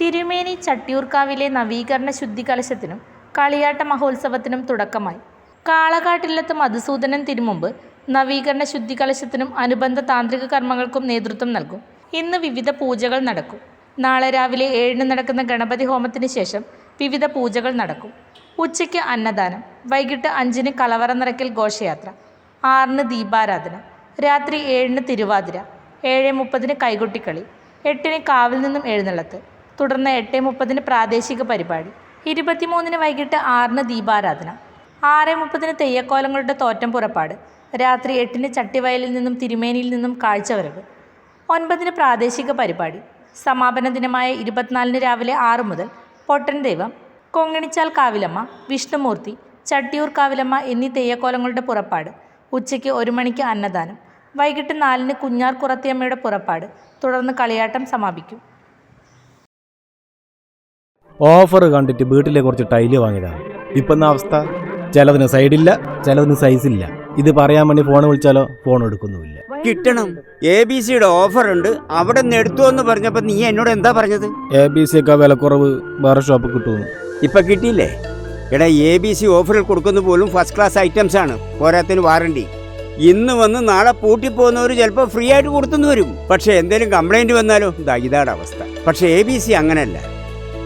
തിരുമേനി ചട്ടിയൂർക്കാവിലെ നവീകരണ ശുദ്ധി കലശത്തിനും കളിയാട്ട മഹോത്സവത്തിനും തുടക്കമായി. കാളകാട്ടില്ലത്ത് മധുസൂദനൻ തിരുമുമ്പ് നവീകരണ ശുദ്ധി കലശത്തിനും അനുബന്ധ താന്ത്രിക കർമ്മങ്ങൾക്കും നേതൃത്വം നൽകും. ഇന്ന് വിവിധ പൂജകൾ നടക്കും. നാളെ രാവിലെ ഏഴിന് നടക്കുന്ന ഗണപതി ഹോമത്തിന് ശേഷം വിവിധ പൂജകൾ നടക്കും. ഉച്ചയ്ക്ക് അന്നദാനം വൈകിട്ട് അഞ്ചിന് കലവറ നിറയ്ക്കൽ ഘോഷയാത്ര ആറിന് ദീപാരാധന രാത്രി ഏഴിന് തിരുവാതിര ഏഴ് മുപ്പതിന് കൈകൊട്ടിക്കളി എട്ടിന് കാവിൽ നിന്നും എഴുന്നള്ളത്ത് തുടർന്ന് എട്ട് മുപ്പതിന് പ്രാദേശിക പരിപാടി ഇരുപത്തിമൂന്നിന് വൈകിട്ട് ആറിന് ദീപാരാധന ആറ് മുപ്പതിന് തെയ്യക്കോലങ്ങളുടെ തോറ്റം പുറപ്പാട് രാത്രി എട്ടിന് ചട്ടിവയലിൽ നിന്നും തിരുമേനിയിൽ നിന്നും കാഴ്ചവരവ് ഒൻപതിന് പ്രാദേശിക പരിപാടി സമാപന ദിനമായ ഇരുപത്തിനാലിന് രാവിലെ ആറ് മുതൽ പൊട്ടൻ ദൈവം കൊങ്ങണിച്ചാൽ കാവിലമ്മ വിഷ്ണുമൂർത്തി ചട്ടിയൂർ കാവിലമ്മ എന്നീ തെയ്യക്കോലങ്ങളുടെ പുറപ്പാട് ഉച്ചയ്ക്ക് ഒരു മണിക്ക് അന്നദാനം വൈകിട്ട് നാലിന് കുഞ്ഞാർ കുറത്തിയമ്മയുടെ പുറപ്പാട് തുടർന്ന് കളിയാട്ടം സമാപിക്കും. ഓഫർ കണ്ടിട്ട് വീട്ടിലെ കുറച്ച് ടൈൽ വാങ്ങിയതാണ് ഇപ്പം എന്നാ അവസ്ഥ? ചിലതിന് സൈഡില്ല ചിലതിന് സൈസില്ല. ഇത് പറയാൻ വേണ്ടി ഫോൺ വിളിച്ചാലോ? ഫോൺ എടുക്കുന്നുമില്ല. കിട്ടണം. എ ബി സിയുടെ ഓഫർ ഉണ്ട് അവിടെ നിന്ന് എടുത്തു എന്ന് പറഞ്ഞപ്പോ നീ എന്നോട് എന്താ പറഞ്ഞത്? എ ബി സി ഒക്കെ വിലക്കുറവ് വേറെ ഷോപ്പിൽ കിട്ടുന്നു ഇപ്പൊ കിട്ടിയില്ലേ? എടാ എ ബി സി ഓഫറിൽ കൊടുക്കുന്ന പോലും ഫസ്റ്റ് ക്ലാസ് ഐറ്റംസ് ആണ്. പോരാത്തിന് വാറണ്ടി ഇന്ന് വന്ന് നാളെ പൂട്ടി പൂട്ടിപ്പോകുന്നവർ ചിലപ്പോൾ ഫ്രീ ആയിട്ട് കൊടുത്തുനിന്ന് വരും. പക്ഷെ എന്തെങ്കിലും കംപ്ലൈന്റ് വന്നാലോ? ഇതാ ഇതാണ് അവസ്ഥ. പക്ഷെ എ ബി സി അങ്ങനല്ല.